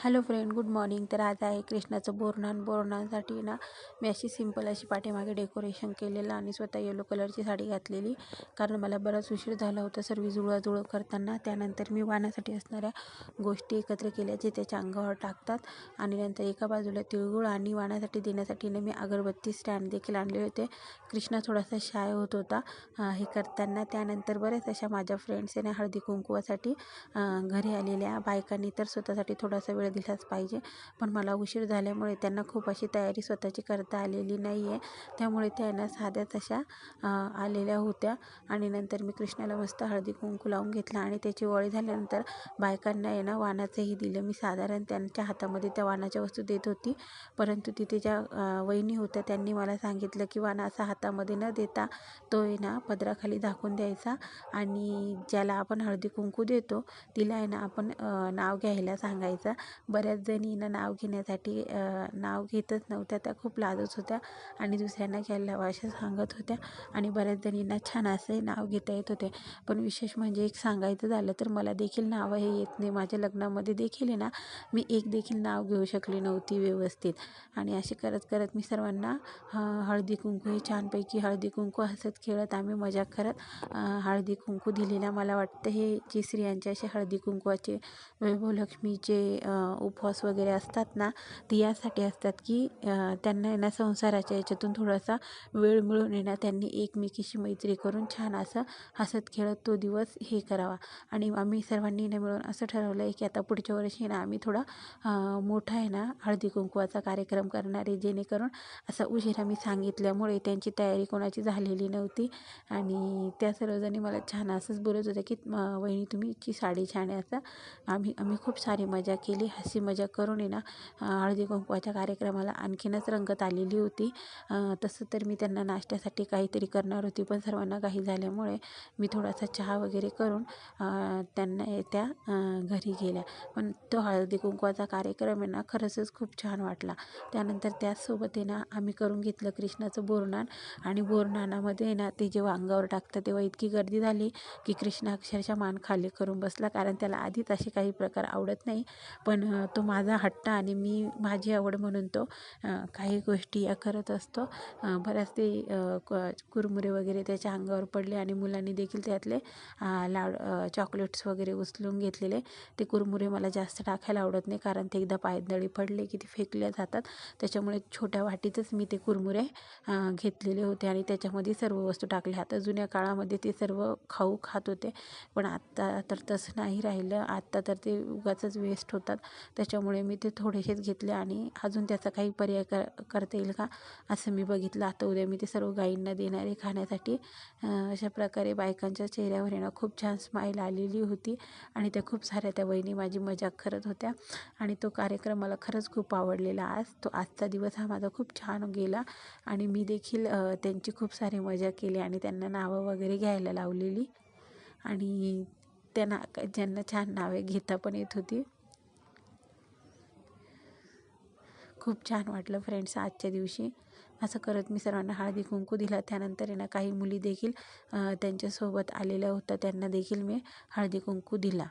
Hello friend good morning. तर आज आहे कृष्णाचं बोरणान बोरणांसाठी ना मी अशी सिंपल अशी पाठीमागे डेकोरेशन केलेलं आणि स्वतः येलो कलरची साडी घातलेली. कारण मला बराच उशीर झाला होता सर्व जुळवाजुळव करताना. त्यानंतर मी वाणासाठी असणाऱ्या गोष्टी एकत्र केल्या जे त्याच्या अंगावर टाकतात. आणि नंतर एका बाजूला तिळगुळ आणि वाणासाठी देण्यासाठी ना मी अगरबत्ती स्टँड देखील आणले होते. कृष्णा थोडासा शाय होत होता हे करताना. त्यानंतर बऱ्याच अशा माझ्या फ्रेंड्स आहे हळदी कुंकुवासाठी घरी आलेल्या बायकांनी तर स्वतःसाठी थोडासा वेळ दिलाच पाहिजे. पण मला उशीर झाल्यामुळे त्यांना खूप अशी तयारी स्वतःची करता आलेली नाही आहे त्यामुळे त्यांना साध्या तशा आलेल्या होत्या. आणि नंतर मी कृष्णाला मस्त हळदी कुंकू लावून घेतला आणि त्याची वळी झाल्यानंतर बायकांना आहे ना वाणाचंही दिलं. मी साधारण त्यांच्या हातामध्ये त्या वाणाच्या वस्तू देत होती. परंतु तिथे ज्या वहिनी होत्या त्यांनी मला सांगितलं की वाणा असा हातामध्ये न देता तो आहे ना पदराखाली दाखवून द्यायचा आणि ज्याला आपण हळदी कुंकू देतो तिला आहे ना आपण नाव घ्यायला सांगायचं. बऱ्याच जणींना नाव घेण्यासाठी नाव घेतच नव्हत्या त्या खूप लाजत होत्या आणि दुसऱ्यांना घ्यायला लावा अशा सांगत होत्या आणि बऱ्याच जणींना छान असे नाव घेता येत होते. पण विशेष म्हणजे एक सांगायचं झालं तर मला देखील नावं हे येत नाही. माझ्या लग्नामध्ये देखील आहे ना मी एक देखील नाव घेऊ शकली नव्हती व्यवस्थित. आणि असे करत करत मी सर्वांना हळदी कुंकू हे छानपैकी हळदी कुंकू हसत खेळत आम्ही मजा करत हळदी कुंकू दिलेला. मला वाटतं हे जे स्त्रियांचे असे हळदी कुंकवाचे वैभवलक्ष्मीचे उपवास वगैरे असतात ना ते यासाठी असतात की त्यांना ना संसाराच्या याच्यातून थोडासा वेळ मिळून येणार त्यांनी एकमेकीशी मैत्री करून छान असं हसत खेळत तो दिवस हे करावा. आणि आम्ही सर्वांनी ना मिळून असं ठरवलं आहे की आता पुढच्या वर्षी ना आम्ही थोडा मोठा आहे ना हळदी कुंकवाचा कार्यक्रम करणारे जेणेकरून असा उशिरा मी सांगितल्यामुळे त्यांची तयारी कोणाची झालेली नव्हती. आणि त्या सर्वजणी मला छान असंच बोलत होत्या की वहिनी तुम्हीची साडी छान आहे असं आम्ही आम्ही खूप सारी मजा केली हसी मजा करून आहे ना हळदी कुंकवाच्या कार्यक्रमाला आणखीनच रंगत आलेली होती. तसं तर मी त्यांना नाश्त्यासाठी काहीतरी करणार होती पण सर्वांना काही झाल्यामुळे मी थोडासा चहा वगैरे करून त्यांना त्या घरी गेल्या. पण तो हळदी कुंकवाचा कार्यक्रम आहे ना खरंचच खूप छान वाटला. त्यानंतर त्याचसोबत आहे ना आम्ही करून घेतलं कृष्णाचं बोरनाण आणि बोरनानामध्ये ना ते जेव्हा अंगावर टाकतं तेव्हा इतकी गर्दी झाली की कृष्ण अक्षरशः मान खाली करून बसला. कारण त्याला आधीच असे काही प्रकार आवडत नाही. पण तो माझा हट्ट आणि मी माझी आवड म्हणून तो काही गोष्टी या करत असतो. बऱ्याच ते कुरमुरे वगैरे त्याच्या अंगावर पडले आणि मुलांनी देखील त्यातले लाड चॉकलेट्स वगैरे उचलून घेतलेले. ते कुरमुरे मला जास्त टाकायला आवडत नाही कारण ते एकदा पायदळी पडले की ते फेकले जातात. त्याच्यामुळे छोट्या वाटीतच मी ते कुरमुरे घेतलेले होते आणि त्याच्यामध्ये सर्व वस्तू टाकल्या. आता जुन्या काळामध्ये ते सर्व खाऊ खात होते. पण आत्ता तर तसं नाही राहिलं. आत्ता तर ते उगाचच वेस्ट होतात. त्याच्यामुळे मी ते थोडेसेच घेतले आणि अजून त्याचा काही पर्याय कर करता येईल का असं मी बघितलं. आता उद्या मी ते सर्व गाईंना देणारे खाण्यासाठी. अशा प्रकारे बायकांच्या चेहऱ्यावर येणं खूप छान स्माईल आलेली होती आणि त्या खूप साऱ्या त्या बहिणी माझी मजाक करत होत्या आणि तो कार्यक्रम मला खरंच खूप आवडलेला आज. तो आजचा दिवस हा माझा खूप छान गेला आणि मी देखील त्यांची खूप सारी मजा केली आणि त्यांना नावं वगैरे घ्यायला लावलेली आणि त्यांना ज्यांना छान नावे घेता पण येत होती. खूप छान वाटलं फ्रेंड्स आजच्या दिवशी. असं करत मी सर्वांना हळदी कुंकू दिला. त्यानंतर ना काही मुली देखील त्यांच्यासोबत आलेल्या होत्या. त्यांना देखील मी हळदी कुंकू दिला.